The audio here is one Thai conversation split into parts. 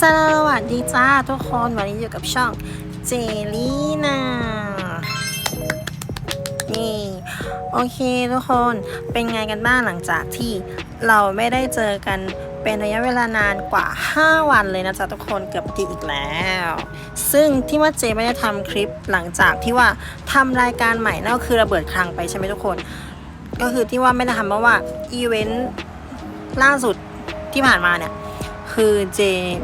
สวัสดีจ้าทุกคนวันนี้อยู่กับช่องเจลี่นานี่โอเคทุกคนเป็นไงกันบ้างหลังจากที่เราไม่ได้เจอกันเป็นระยะเวลานานกว่า 5 วันเลยนะจ๊ะทุกคนเกือบอาทิตย์อีกแล้ว ซึ่งที่ว่าเจไม่ได้ทำคลิปหลังจากที่ว่าทำรายการใหม่นั่นก็คือระเบิดคลังไปใช่ไหมทุกคน ก็คือที่ว่าไม่ได้ทำเพราะว่าอีเวนต์ล่าสุดที่ผ่านมาเนี่ย คือเจ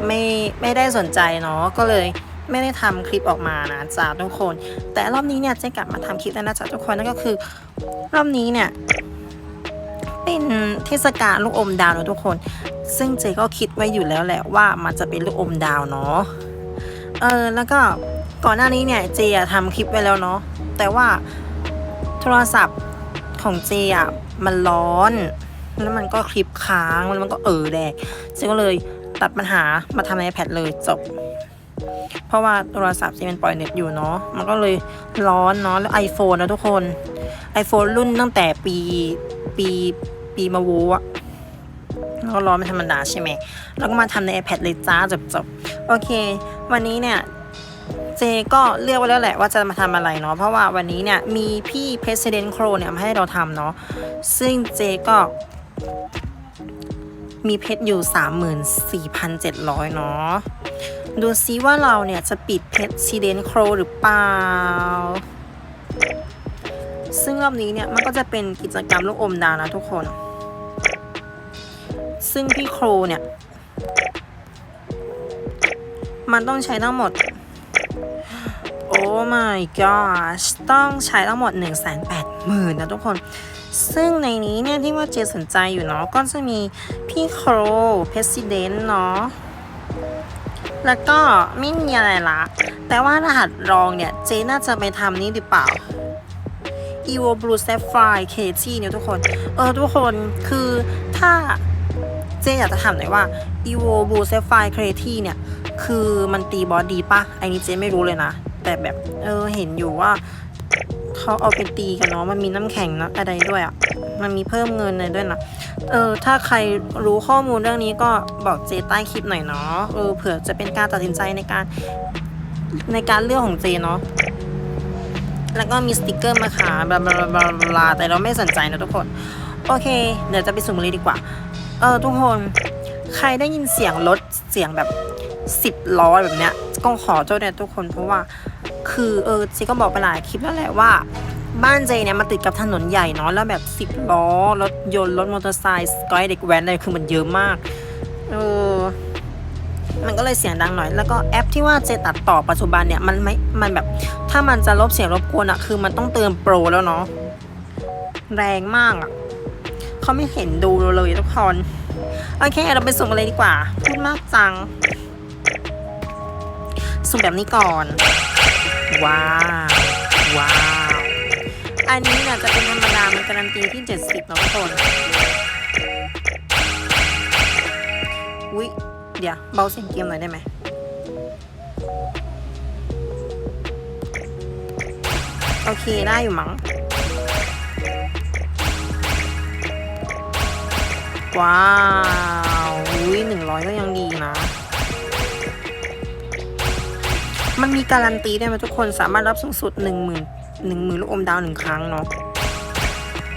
ไม่ไม่ได้สนใจเนาะก็เลยไม่ได้ทำคลิปออกมานะจ๊ะทุกคน แต่รอบนี้เนี่ยเจกลับมาทำคลิปแล้วนะจ๊ะทุกคนนั่นก็คือ รอบนี้เนี่ยเป็นเทศกาลลูกอมดาวนะทุกคน ซึ่งเจก็คิดไว้อยู่แล้วแหละว่ามันจะเป็นลูกอมดาวเนาะเออแล้วก็ก่อนหน้านี้เนี่ยเจอะทำคลิปไว้แล้วเนาะแต่ว่าโทรศัพท์ของเจอะมันร้อน แล้วมันก็คลิปค้างแล้วมันก็เออแดกเจก็เลย ตัดปัญหามาทำใน iPad เลยจบ เพราะว่าโทรศัพท์ที่มันปล่อยเน็ตอยู่เนาะมันก็เลยร้อนเนาะแล้ว iPhone นะทุกคน iPhone รุ่นตั้งแต่ปีปีปีมาวูอะแล้วก็ร้อนเป็นธรรมดาใช่ไหมแล้วก็มาทำใน iPad เลยจ้าจบจบโอเค วันนี้เนี่ยเจก็เลือกไว้แล้วแหละว่าจะมาทำอะไรเนาะเพราะว่าวันนี้เนี่ยมีพี่ President Crow เนี่ยมาให้เราทำเนาะซึ่งเจก็ มีเพชรอยู่ 34,700 เนาะ ดูซิว่าเราเนี่ยจะปิดเพชรซีเดนโครหรือเปล่า ซึ่งรอบนี้เนี่ยมันก็จะเป็นกิจกรรมลูกอมดาวนะทุกคน ซึ่งพี่โครเนี่ย มันต้องใช้ทั้งหมด โอ้ my gosh ต้องใช้ทั้งหมด 1 8 0 0 0 0นะทุกคน ซึ่งในนี้เนี่ยที่ว่าเจสนใจอยู่เนาะก็จะมีพี่โครเพสซิเดนเนาะแล้วก็ไม่มีอะไรละแต่ว่ารหัสรองเนี่ย เจน่าจะไปทำนี้หรือเปล่า Evo Blue Sapphire KT เนี่ยทุกคน เออ ทุกคนคือถ้าเจอยากจะถามหน่อยว่า Evo Blue Sapphire KT เนี่ย คือมันตีบอสดีปะไอ้นี้เจไม่รู้เลยนะ แต่แบบ เออ เห็นอยู่ว่า เขาเอาไปตีกันเนาะมันมีน้ำแข็งนะอะไรด้วยอะ่ะมันมีเพิ่มเงินอะไรด้วยนะเออถ้าใครรู้ข้อมูลเรื่องนี้ก็บอกเจใต้คลิปหน่อยเนาะเออเผื่อจะเป็นการตัดสินใจในการในการเลือกของเจเนาะแล้วก็มีสติกเกอร์มาขายบลาบลาบลาบลาแต่เราไม่สนใจนะทุกคน โอเค เดี๋ยวจะไปสุ่มเลยดีกว่า เออทุกคนใครได้ยินเสียงรถเสียงแบบสิบล้อแบบเนี้ยก็ขอโทษนะทุกคนเพราะว่า คือเออเจก็บอกไปหลายคลิปแล้วแหละว่า บ้านเจเนี่ยมาติดกับถนนใหญ่เนาะแล้วแบบสิบล้อรถยนต์รถมอเตอร์ไซค์สกอยเด็กแว้นอะไรคือมันเยอะมากเออมันก็เลยเสียงดังหน่อย แล้วก็แอปที่ว่าเจตัดต่อปัจจุบันเนี่ยมันไม่ มันแบบ ถ้ามันจะลบเสียงรบกวนอะคือมันต้องเติมโปรแล้วเนาะ แรงมากอะเขาไม่เห็นดูเราเลยทุกคน โอเค เราไปสุ่มกันเลยดีกว่า พูดมากจัง สุ่มแบบนี้ก่อน ว้าวว้าวอันนี้เนี่ยจะเป็นธรรมดามันการันตีที่ 70นะทุกคนอุ๊ยเดี๋ยวเบาเสียงเกมหน่อยได้ไหมโอเคได้อยู่มั้งว้าวอุ้ยหนึ่งร้อยก็ยังดีนะ มันมีการันตีได้ไหมทุกคนสามารถรับสูงสุดหนึ่งหมื่นหนึ่งหมื่นลูกอมดาวหนึ่งครั้งเนาะ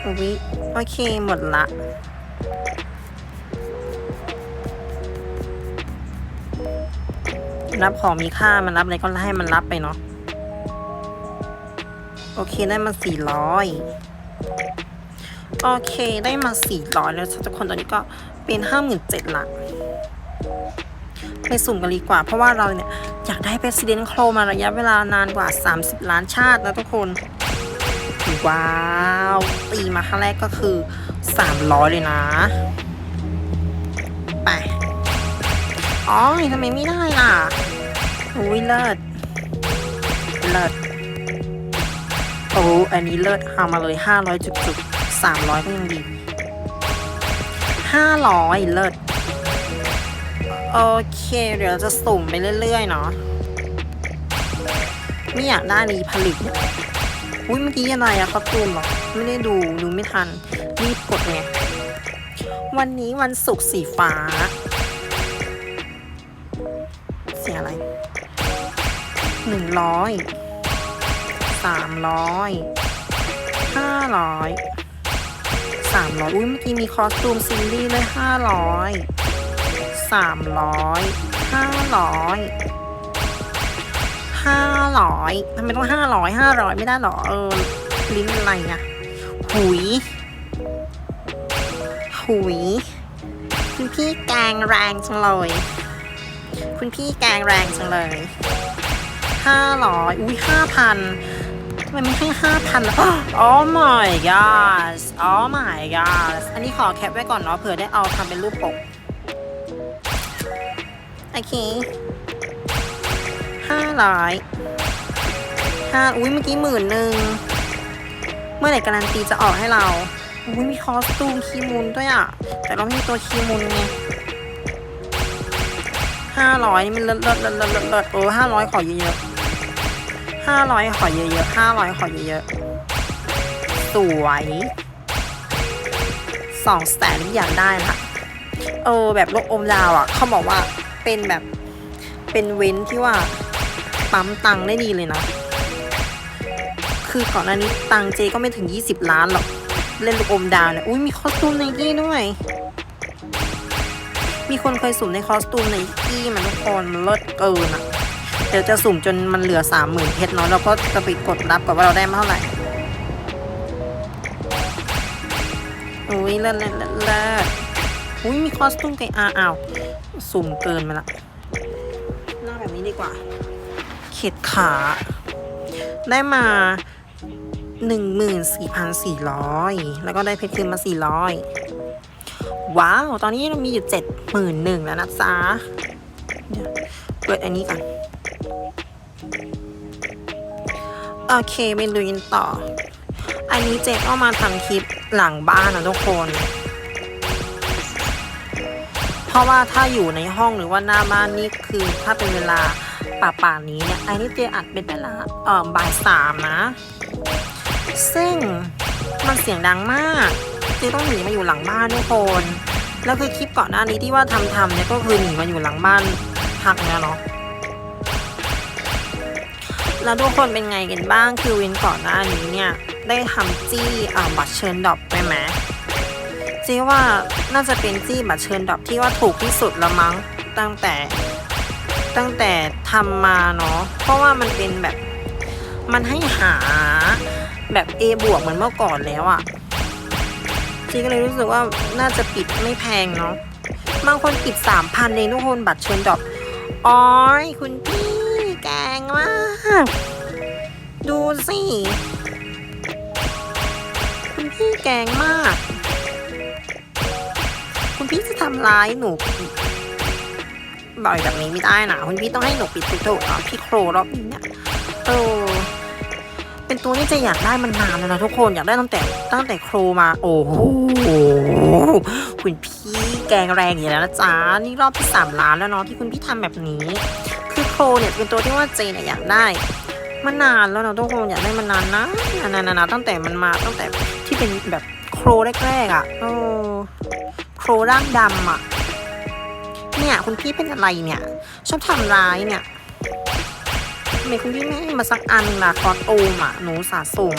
อุ๊ยโอเคหมดละรับของมีค่ามันรับอะไรก็ให้มันรับไปเนาะโอเคได้มาสี่ร้อยโอเคได้มาสี่ร้อยแล้วทุกคนตอนนี้ก็เป็นห้าหมื่นเจ็ดละ ไปสุ่มกันดีกว่า เพราะว่าเราเนี่ย อยากได้ President c r o มาระยะเวลานานกว่า 30 ล้านชาตินะทุกคน ว้าว ตีมาครั้งแรกก็คือ 300 เลยนะ ไป อ๋อทำไมไม่ได้ล่ะอุ้ยเลิศเลิศโอ้อันนี้เลิศหามาเลย 500 จุดจุด300 ก็ยังดี 500 เลิศ โอเค เดี๋ยวจะสุ่มไปเรื่อย ๆ เนาะไม่อยากได้รีผลิตอุ้ยเมื่อกี้อะไรอะเขาตูมหรอ ไม่ได้ดูดูไม่ทัน รีบกดไง วันนี้วันศุกร์สีฟ้า เสียอะไรหนึ่งร้อยสามร้อยห้าร้อยสามร้อยอุ้ยเมื่อกี้มีคอสตูมซิลลี่เลยห้าร้อย สามร้อยห้าร้อยห้าร้อยทำไมต้องห้าร้อยห้าร้อยไม่ได้หรอ เออ ลิ้นอะไรอะหุย หุย คุณพี่แกงแรงจังเลย คุณพี่แกงแรงจังเลยห้าร้อยอุ้ยห้าพันทำไมไม่ให้ห้าพันล่ะ Oh my god Oh my god อันนี้ขอแคปไว้ก่อนเนาะเผื่อได้เอาทำเป็นรูปปก โอเคห้าร้อยห้าอุ้ยเมื่อกี้หมื่นหนึ่งเมื่อไหร่การันตีจะออกให้เราอุ้ยมีคอสตูมคีมูลด้วยอะ แต่เราไม่มีตัวคีมูลไงห้าร้อยนี่มันเลิศเลิศเลิศเลิศเลิศเลิศเออห้าร้อยขอเยอะๆห้าร้อยขอเยอะๆห้าร้อยขอเยอะๆสวยสองแสนอยากได้นะเออแบบโลกอมดาวอะ เขาบอกว่า เป็นแบบเป็นเว้นที่ว่าปั๊มตังได้ดีเลยนะ คือก่อนหน้านี้ตังเจก็ไม่ถึง 20 ล้านหรอก เล่นลูกอมดาวเนี่ยอุ้ยมีคอสตูมไนกี้ด้วย มีคนเคยสุ่มในคอสตูมไนกี้มันทุกคนมันเลิศเกินอะเดี๋ยวจะสุ่มจนมันเหลือ 30,000เพชรเนาะแล้วก็จะไปกดรับกับว่าเราได้มาเท่าไหร่อุ้ยเลิศเลิศเลิศเลิศ อุ้ยมีคอสตูมไก่อาอ้าวสุ่มเกินมาละหน้าแบบนี้ดีกว่า เข็ดขา ได้มา 14,400 แล้วก็ได้เพชรคืนมา 400 ว้าว ตอนนี้เรามีอยู่ 71,000แล้วนะจ๊ะเดี๋ยวเปิดอันนี้ก่อน โอเคไปลุยกันต่อ อันนี้เจ๊ก็มาทำคลิปหลังบ้านนะทุกคน เพราะว่าถ้าอยู่ในห้องหรือว่าหน้าบ้านนี่คือถ้าเป็นเวลาป่าป่านี้เนี่ยไอ้นี่เจอัดเป็นเวลาเอ่อบ่ายสามนะ ซึ่งมันเสียงดังมากเจต้องหนีมาอยู่หลังบ้านทุกคนแล้วคือคลิปก่อนหน้านี้ที่ว่าทำทำเนี่ยก็คือหนีมาอยู่หลังบ้านพักแล้วเนาะแล้วทุกคนเป็นไงกันบ้างคือวินก่อนหน้านี้เนี่ยได้ทำจี้บัตรเชิญดอปไปไหม จ๊ว่าน่าจะเป็นจี้บัตรเชิญดรอปที่ว่าถูกที่สุดแล้วมั้งตั้งแต่ตั้งแต่ทำมาเนาะเพราะว่ามันเป็นแบบมันให้หาแบบ A บวกเหมือนเมื่อก่อนแล้วอะ่ะจ๊ก็เลยรู้สึกว่าน่าจะปิดไม่แพงเนาะบางคนปิดสามพันเองทุกคนบัตรเชิญดรอปอ๋อยคุณพี่แกงมากดูสิ คุณพี่แกงมาก ทำร้ายหนูบ่อยแบบนี้ไม่ได้นะคุณพี่ต้องให้หนูปิดถูกๆนะพี่โครรอบนี้เนี่ยเออเป็นตัวที่จะอยากได้มันนานแล้วนะทุกคนอยากได้ตั้งแต่ตั้งแต่โครมา โอ้โหคุณพี่แกงแรงอย่างแล้วนะจ๊ะนี่รอบที่สามล้านแล้วเนาะที่คุณพี่ทำแบบนี้ คือโครเนี่ยเป็นตัวที่ว่าเจเนี่ยอยากได้มานานแล้วนะทุกคนอยากได้มานานนะนานๆตั้งแต่มันมาตั้งแต่ที่เป็นแบบโครแรกๆอะเออโครร่างดำอะ เนี่ยคุณพี่เป็นอะไรเนี่ย ชอบทำร้ายเนี่ยทำไมคุณพี่ไม่ให้มาสักอันล่ะคอสตูมอะหนูสะสม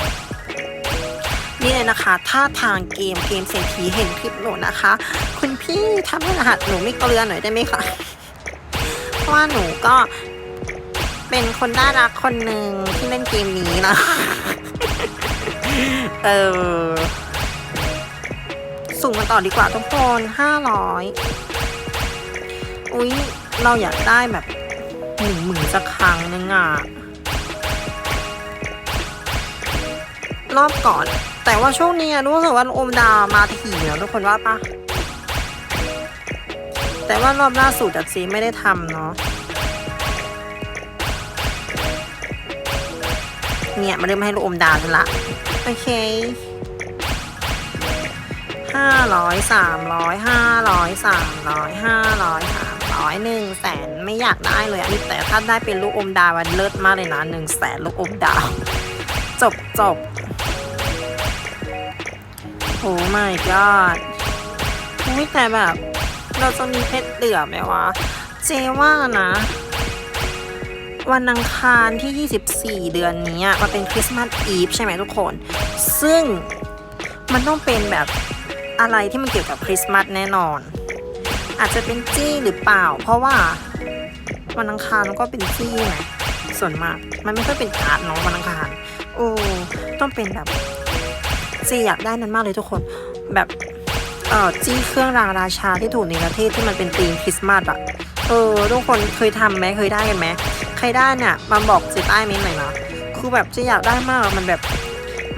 นี่เลยนะคะถ้าทางเกมเกมเศรษฐีเห็นคลิปหนูนะคะ คุณพี่ทำให้รหัสหนูไม่เกลือหน่อยได้ไหมคะเพราะว่าหนูก็เป็นคนน่ารักคนหนึ่งที่เล่นเกมนี้นะ เออ สุ่มกันต่อดีกว่าทุกคนห้าร้อยอุ๊ย เราอยากได้แบบหนึ่งหมื่นสักครั้งนึงอะรอบก่อน แต่ว่าช่วงนี้รู้สึกว่าโอมดามาถี่แล้วทุกคนว่าปะแต่ว่ารอบล่าสุดอะซีไม่ได้ทำเนาะเนี่ยมาเริ่มให้ลูกอมดาวกันละโอเค ห้าร้อยสามร้อยห้าร้อยสามร้อยห้าร้อยสามร้อยหนึ่งแสนไม่อยากได้เลยอันนี้แต่ถ้าได้เป็นลูกอมดาวันเลิศมากเลยนะหนึ่งแสนลูกอมดาว จบจบโอ้ my god อุ้ยแต่แบบ เราจะมีเพชรเหลือไหมวะ เจว่านะ วันอังคารที่ 24 เดือนนี้อะมันเป็นคริสต์มาสอีฟใช่ไหมทุกคน ซึ่งมันต้องเป็นแบบ อะไรที่มันเกี่ยวกับคริสต์มาสแน่นอน อาจจะเป็นจี้หรือเปล่า เพราะว่าวันอังคารมันก็เป็นจี้ไงส่วนมาก มันไม่ค่อยเป็นการ์ดเนาะวันอังคารโอ้ต้องเป็นแบบจีอยากได้นั้นมากเลยทุกคนแบบเอ่อจี้เครื่องรางราชาที่ถูกในประเทศที่มันเป็นธีมคริสต์มาสอะเออทุกคนเคยทำไหมเคยได้กันไหมใครได้เนี่ยมาบอกเจใต้เม้นหน่อยนะคือแบบจีอยากได้มากมันแบบ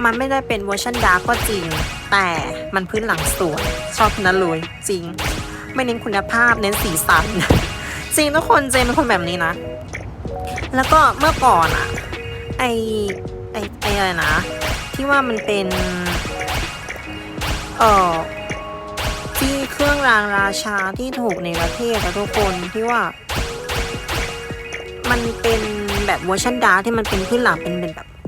มันไม่ได้เป็นเวอร์ชันดาร์กก็จริง แต่มันพื้นหลังสวยชอบนั้นเลยจริง ไม่เน้นคุณภาพเน้นสีสัน จริงทุกคนเจนเป็นคนแบบนี้นะ แล้วก็เมื่อก่อนอะไอไอไออะไรนะ ที่ว่ามันเป็นเอ่อที่เครื่องรางราชาที่ถูกในประเทศอะทุกคนที่ว่า มันเป็นแบบเวอร์ชันดาร์ที่มันเป็นพื้นหลังเป็น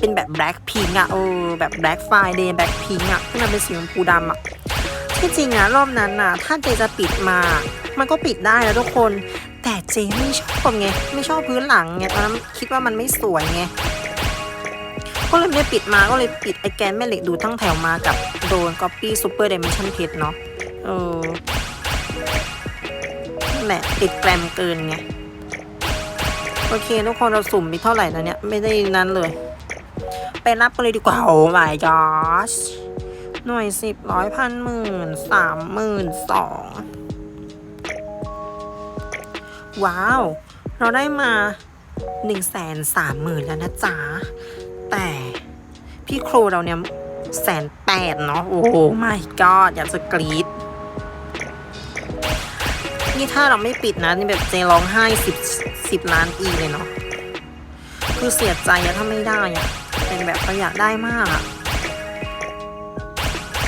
เป็นแบบแบล็คพิงอะเออแบบแบล็คไฟเดย์แบล็คพิงอะที่มันเป็นสีชมพูดำอะที่จริงอะรอบนั้นอะถ้าเจจะปิดมา มันก็ปิดได้แล้วทุกคน แต่เจไม่ชอบไงไม่ชอบพื้นหลังไงตอนนั้นคิดว่ามันไม่สวยไงก็เลยไม่ปิดมาก็เลยปิดไอแกนแม่เหล็กดูทั้งแถวมากับโดนก๊อปปี้ซูเปอร์เด n มชั่นเพชรเนาะเออแหละติดแกรมเกินไง โอเค ทุกคนเราสุ่มมีเท่าไหร่แล้วเนี่ย ไม่ได้นั้นเลย ไปรับกันเลยดีกว่า โอ้ my gosh หน่วยสิบร้อยพันหมื่นสามหมื่นสองว้าว เราได้มาหนึ่งแสนสามหมื่นแล้วนะจ๊ะ แต่พี่ครูเราเนี่ยแสนแปดเนาะ โอ้โห my god อยากจะกรี๊ดนี่ถ้าเราไม่ปิดนะ นี่แบบเจร้องไห้สิบสิบล้านอีเลยเนาะ คือเสียใจอะถ้าไม่ได้อะ เป็นแบบเราอยากได้มากอะ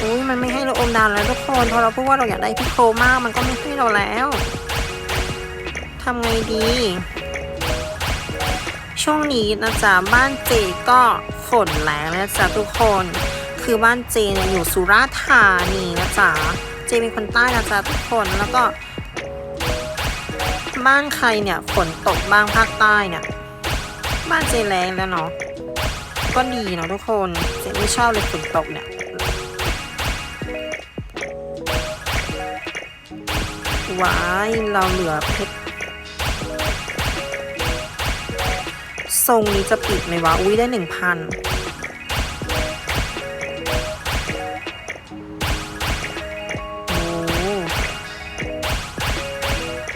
อุ้ยมันไม่ให้เราอมดาวแล้วทุกคนพอเราพูดว่าเราอยากได้พี่โคมาก มันก็ไม่ให้เราแล้วทำไงดี ช่วงนี้นะจ๊ะบ้านเจก็ฝนแรงนะจ๊ะทุกคน คือบ้านเจเนี่ยอยู่สุราษฎร์ธานีนะจ๊ะเจเป็นคนใต้นะจ๊ะทุกคนแล้วก็ บ้านใครเนี่ยฝนตกบ้างภาคใต้เนี่ยบ้านเจแรงแล้วเนาะ ก็ดีเนาะทุกคนเจไม่ชอบเลยฝนตกเนี่ยว้ายเราเหลือเพชรทรงนี้จะปิดไหมวะ อุ้ยได้หนึ่งพันโอ้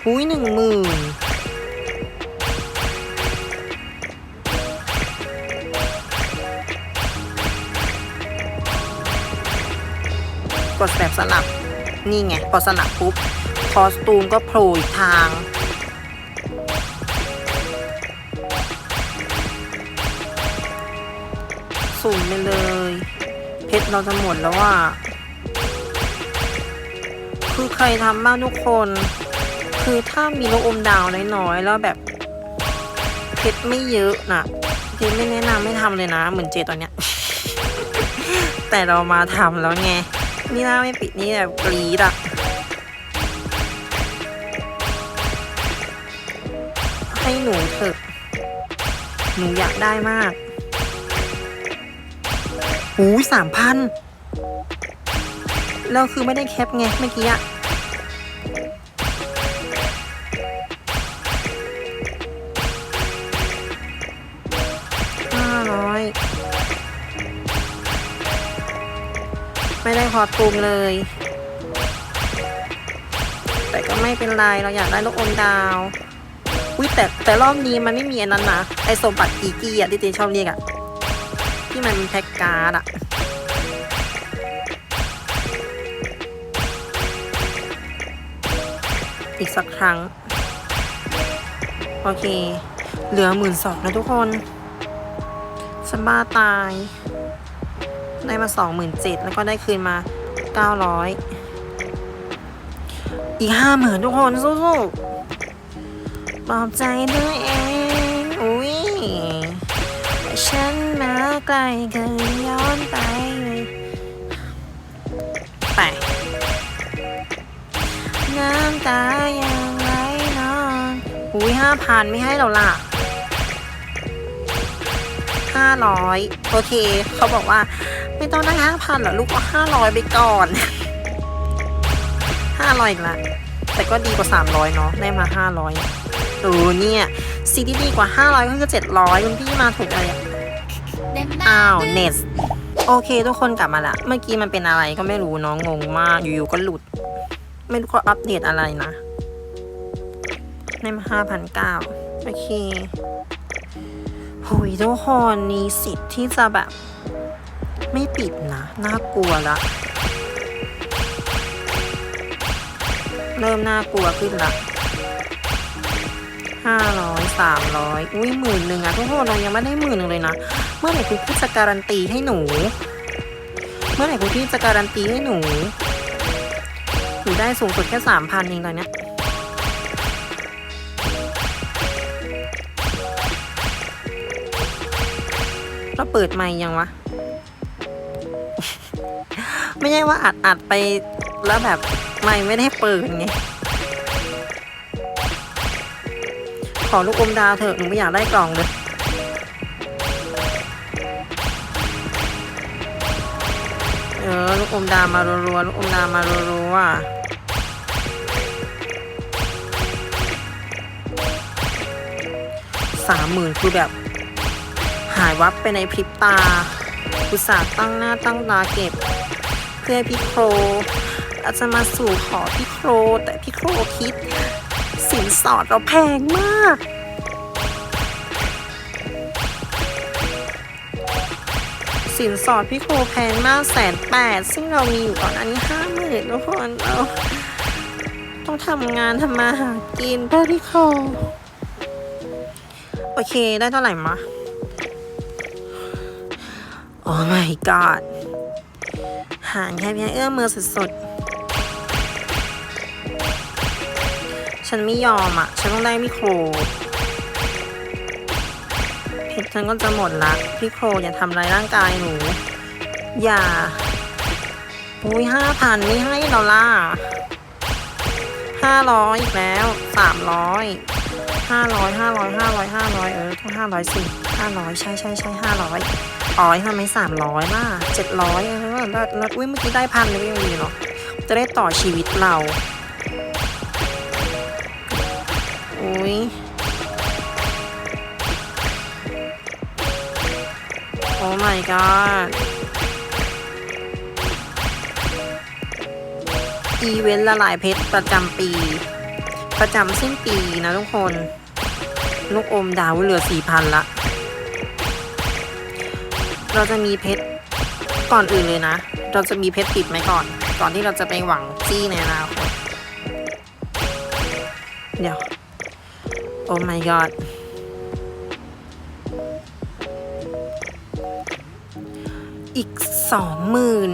อุ้ยหนึ่งหมื่น ดแบบสลับ นี่ไง พอสลับปุ๊บ คอสตูมก็โผล่อีกทาง สูงไปเลย เพชรเราจะหมดแล้วว่าคือใครทำบ้างทุกคน คือถ้ามีลูกอมดาวน้อยๆ แล้วแบบ เพชรไม่เยอะนะเจไม่แนะนำไม่ทำเลยนะ เหมือนเจตอนเนี้ยแต่เรามาทำแล้วไง นี่หน้าไม่ปิดนี่แบบกรีดอะให้หนูเถอะหนูอยากได้มากหูสามพันแล้วคือไม่ได้แคปไงเมื่อกี้อะห้าร้อย ไม่ได้คอตูมเลย แต่ก็ไม่เป็นไรเราอยากได้ลูกอมดาวอุ้ยแต่แต่รอบนี้มันไม่มีอันนั้นนะไอสมบัติกีกี้อะที่เจนชอบเรียกอะที่มันเป็นแพ็กการ์ดอะอีกสักครั้ง โอเค เหลือหมื่นสองนะทุกคนสบ้าตาย ได้มาสองหมื่นเจ็ดแล้วก็ได้คืนมาเก้าร้อยอีกห้าหมื่นทุกคนสู้ๆปลอบใจตัวยเอง อุ้ยฉันมาไกลเกินย้อนไปไปน้ำตายังไหลนองอุ้ยห้าพันไม่ให้เราล่ะห้าร้อยโอเค เขาบอกว่า ไม่ต้องได้ห้าพันหรอลูกก็ห้าร้อยไปก่อนห้าร้อยอีกละ แต่ก็ดีกว่าสามร้อยเนาะได้มาห้าร้อยเออเนี่ยซีที่ดีกว่าห้าร้อยก็คือเจ็ดร้อยคุณพี่มาถูกอะไรอะอ้าวเนสโอเค ทุกคนกลับมาละ เมื่อกี้มันเป็นอะไรก็ไม่รู้เน้องงงมากอยู่ๆก็หลุด ไม่รู้เขาอัปเดตอะไรนะได้มาห้าพันเก้าโอเคหุยทุกคนมีสิทธิ์ที่จะแบบ ไม่ปิดนะ น่ากลัวละ เริ่มน่ากลัวขึ้นละห้าร้อยสามร้อยอุ้ยหมื่นหนึ่งอะทุกคนเรายังไม่ได้หมื่นหนึ่งเลยนะ เมื่อไหร่คุณพี่จะการันตีให้หนู เมื่อไหร่คุณพี่จะการันตีให้หนูหนูได้สูงสุดแค่สามพันเองตอนเนี้ยเราเปิดไมค์ยังวะ ไม่ใช่ว่าอัดอัดไปแล้วแบบไม่ไม่ได้เปิดไงขอลูกอมดาวเถอะหนูไม่อยากได้กล่องเลยเออลูกอมดาวมารัวๆลูกอมดาวมารัวๆสามหมื่นคือแบบ หายวับไปในพริบตาอุตส่าห์ตั้งหน้าตั้งตาเก็บ เพื่อพี่โครอาจจะมาสู่ขอพี่โครแต่พี่โครคิด สินสอดเราแพงมากสินสอดพี่โครแพงมากแสนแปดซึ่งเรามีอยู่ก่อนอันนี้ห้าหมื่นทุกคนเราต้องทำงานทำมาหากินเพื่อพี่โครโอเคได้เท่าไหร่มา โอ้ my god ห่างแค่เพียงเอื้อมมือสุดๆ ฉันไม่ยอมอะ ฉันต้องได้มิโครเพชรฉันก็จะหมดละ พี่โครอย่าทำร้ายร่างกายหนู อย่าอุ้ยห้าพันไม่ให้เราล่ะห้าร้อยอีกแล้วสามร้อยห้าร้อยห้าร้อยห้าร้อยห้าร้อยเออต้องห้าร้อยสิห้าร้อยใช่ใช่ใช่ห้าร้อยอ๋อทำไมสามร้อยล่ะเจ็ดร้อยเออ แล้วแล้วอุ้ยเมื่อกี้ได้พันเลยก็ยังดีเนาะจะได้ต่อชีวิตเราอุ้ยโอ้ my god อีเวนต์ละลายเพชรประจำปี ประจำสิ้นปีนะทุกคน ลูกอมดาวเหลือสี่พันละ เราจะมีเพชร ก่อนอื่นเลยนะ เราจะมีเพชรติดไหมก่อน ก่อนที่เราจะไปหวังจี้ในอนาคตเดี๋ยว โอ้ my god อีกสองหมื่น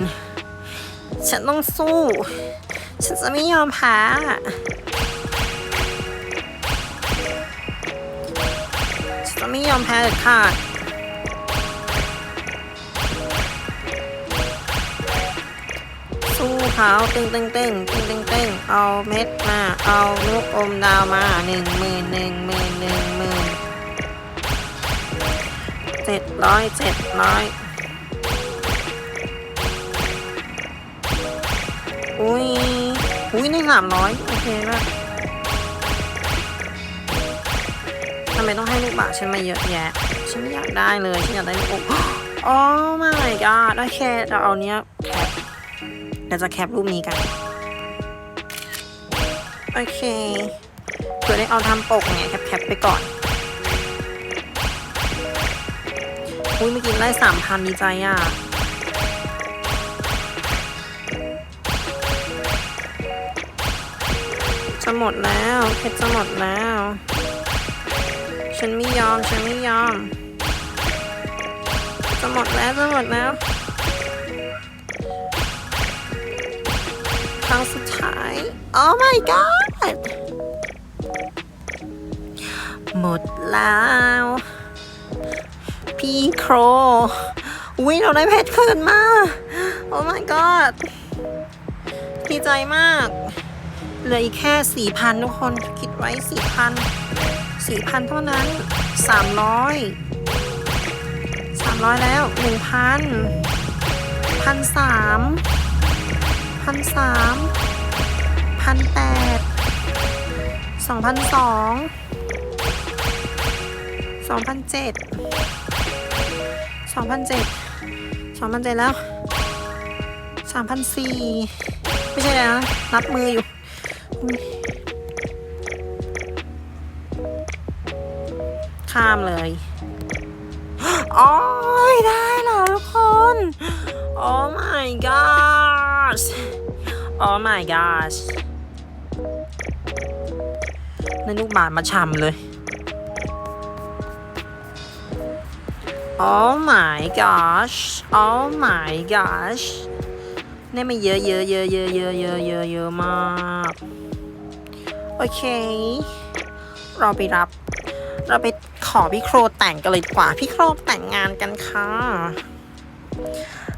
ฉันต้องสู้ ฉันจะไม่ยอมแพ้ฉันจะไม่ยอมแพ้เด็ดขาด สู้ขาตึงตึงตึงตึงตึงตึงเอาเม็ดมา เอาลูกอมดาวมาหนึ่งหมื่นหนึ่งหมื่นหนึ่งหมื่นเจ็ดร้อยเจ็ดร้อยอุ้ย อุ้ยในสามร้อยโอเคมากทำไมต้องให้ลูกบาศก์ฉันมาเยอะแยะ ฉันไม่อยากได้เลย ฉันอยากได้ลูกอมอ๋อไม่ก็ได้แค่เราเอาเนี้ยแคป เดี๋ยวจะแคปรูปนี้กัน โอเคเพื่อได้เอาทำปกไงแคปแคปไปก่อนอุ้ยเมื่อกี้ได้สามพันดีใจอะจะหมดแล้วเพชรจะหมดแล้ว ฉันไม่ยอม ฉันไม่ยอม จะหมดแล้วจะหมดแล้ว รั้งสุดท้าย Oh my god หมดแล้ว พี่โครอุ้ยเราได้เพชรคืนมา Oh my god ดีใจมากเหลืออีกแค่สี่พันทุกคนคิดไว้สี่พันสี่พันเท่านั้นสามร้อยสามร้อยแล้วหนึ่งพันพันสาม พันสามพันแปดสองพันสองสองพันเจ็ดสองพันเจ็ดสองพันเจ็ดแล้วสามพันสี่ไม่ใช่แล้วนะนับมืออยู่ข้ามเลย โอ้ยได้แล้วทุกคน โอ้ my gosh โอ้ my gosh นั่นลูกหมามาชำเลย โอ้ my gosh โอ้ my gosh ได้มาเยอะเยอะเยอะเยอะเยอะเยอะเยอะเยอะมาก โอเค เราไปรับ เราไป ขอพี่โครแต่งกันเลยดีกว่า พี่โครแต่งงานกันค่ะ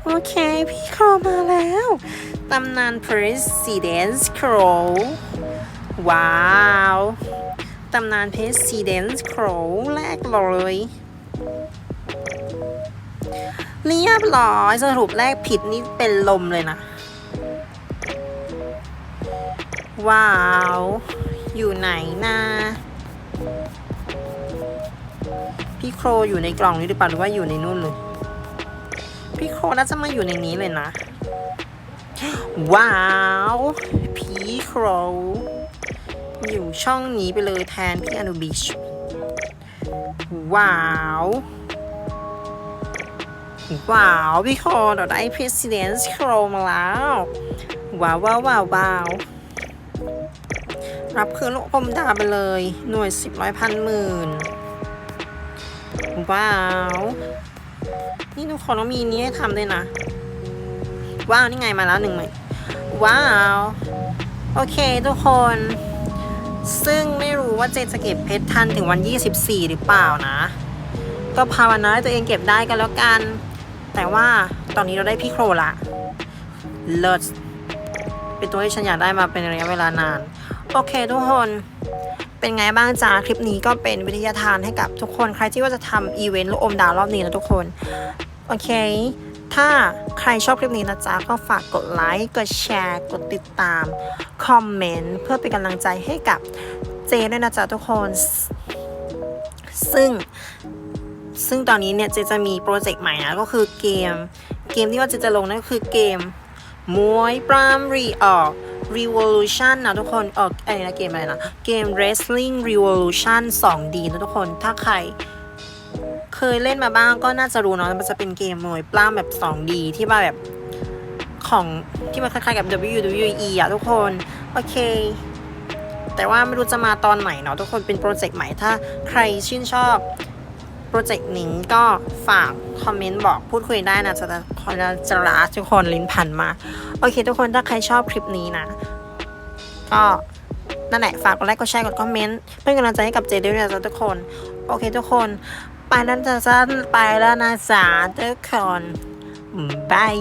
โอเค พี่โครมาแล้วตำนาน President Crow ว้าวตำนาน President Crow แรกเลยเรียบร้อยสรุปแรกผิดนี่เป็นลมเลยนะ ว้าว อยู่ไหนนะ พี่โครอยู่ในกล่องนี้หรือเปล่าหรือว่าอยู่ในนู่นเลย พี่โครน่าจะมาอยู่ในนี้เลยนะ ว้าว พี่โครอยู่ช่องนี้ไปเลยแทนพี่อนุบิช ว้าว ว้าว พี่โครเราได้ President โครมาแล้ว ว้าวว้าวว้าววาวรับคืนลูกอมดาไปเลย หน่วยสิบร้อยพันหมื่น ว้าว นี่ทุกคนต้องมีนี้ให้ทำด้วยนะ ว้าว นี่ไงมาแล้วหนึ่งหม่ว้าว โอเคทุกคน ซึ่งไม่รู้ว่าเจจะเก็บเพชรทันถึงวัน 24 หรือเปล่านะ ก็ภาวนาให้ตัวเองเก็บได้กันแล้วกัน แต่ว่าตอนนี้เราได้พี่โครละเลิศเป็นตัวที่ฉันอยากได้มาเป็นระยะเวลานาน โอเคทุกคน เป็นไงบ้างจ้าคลิปนี้ก็เป็นวิทยาทานให้กับทุกคนใครที่ว่าจะทำอีเวนต์ลูกอมดาวรอบนี้นะทุกคน โอเค ถ้าใครชอบคลิปนี้นะจ๊ะ ก็ฝากกดไลค์กดแชร์กดติดตาม คอมเมนต์เพื่อเป็นกำลังใจให้กับเจด้วยนะจ๊ะทุกคน ซึ่งซึ่งตอนนี้เนี่ยเจจะมีโปรเจกต์ใหม่นะ ก็คือเกม เกมที่ว่าเจจะลงนั่นก็คือเกมมวยปรามรีออก Revolution นะทุกคนออกไอ้นะเกมอะไรนะ เกม Wrestling Revolution 2D นะทุกคนถ้าใครเคยเล่นมาบ้างก็น่าจะรู้เนาะมันจะเป็นเกมมวยปล้ามแบบ 2D ที่ว่าแบบของที่มันคล้ายๆกับ WWE อะทุกคน โอเค แต่ว่าไม่รู้จะมาตอนไหนเนาะทุกคนเป็นโปรเจกต์ใหม่ถ้าใครชื่นชอบ รเจกต์นี้ก็ฝากคอมเมนต์บอกพูดคุยได้นะจะจะคอยจะรักทุกคนลิ้นพันมา โอเค ทุกคนถ้าใครชอบคลิปนี้นะ ก็นั่นแหละฝากกดไลค์กดแชร์กดคอมเมนต์เป็นกำลังใจให้กับเจด้วยนะทุกคน โอเคทุกคน ไปแล้วนะจ๊ะไปแล้วนะจ๊ะทุกคนบาย